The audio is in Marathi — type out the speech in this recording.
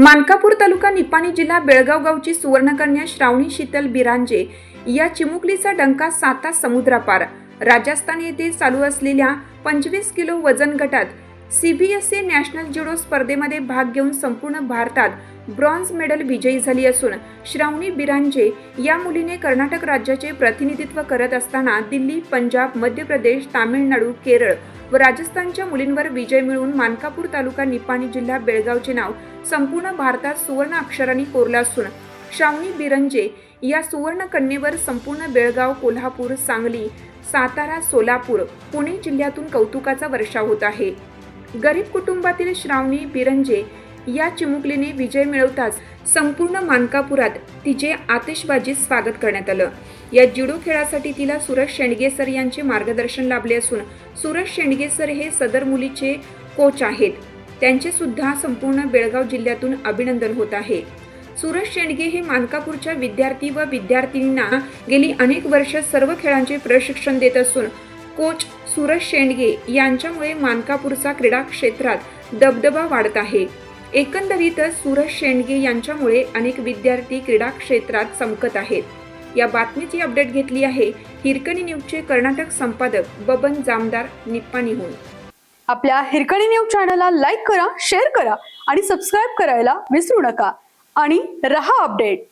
मानकापूर तालुका निपाणी जिल्हा बेळगाव गावची सुवर्णकन्या श्रावणी शीतल बिरांजे या चिमुकलीचा डंका साता समुद्रापार. राजस्थान येथे चालू असलेल्या पंचवीस किलो वजन गटात C B S A national judo स्पर्धेमध्ये भाग घेऊन संपूर्ण भारतात ब्रॉन्झ मेडल विजयी झाली असून श्रावणी बिरांजे या मुलीने कर्नाटक राज्याचे प्रतिनिधित्व करत असताना दिल्ली पंजाब मध्य प्रदेश तामिळनाडू केरळ व राजस्थानच्या मुलींवर विजय मिळवून मानकापूर तालुका निपाणी जिल्हा बेळगावचे नाव संपूर्ण भारतात सुवर्ण अक्षरांनी कोरलं असून श्रावणी बिरंजे या सुवर्ण कन्येवर संपूर्ण बेळगाव कोल्हापूर सांगली सातारा सोलापूर पुणे जिल्ह्यातून कौतुकाचा वर्षाव होत आहे. गरीब कुटुंबातील श्रावणी बिरंजे या चिमुकलीने विजय मिळवताच संपूर्ण मानकापुरात तिचे आतिषबाजीत स्वागत करण्यात आलं. या जुडो खेळासाठी तिला सुरज शेंडगेसर यांचे मार्गदर्शन लाभले असून सुरज शेंडगेसर हे सदर मुलीचे कोच आहेत. त्यांचे सुद्धा संपूर्ण बेळगाव जिल्ह्यातून अभिनंदन होत आहे. सुरज शेंडगे हे मानकापूरच्या विद्यार्थी व विद्यार्थिनींना गेली अनेक वर्ष सर्व खेळांचे प्रशिक्षण देत असून कोच सूरज शेंडगे यांच्यामुळे मानकापूरचा क्रीडा क्षेत्रात दबदबा वाढत आहे. एकंदरीतच सूरज शेंडगे यांच्यामुळे अनेक विद्यार्थी क्रीडा क्षेत्रात चमकत आहेत. या बातमीची अपडेट घेतली आहे हिरकणी न्यूजचे कर्नाटक संपादक बबन जामदार निप्पाणीहून. आपल्या हिरकणी न्यूज चॅनलला लाईक करा शेअर करा आणि सबस्क्राईब करायला विसरू नका. आणि रहा अपडेट.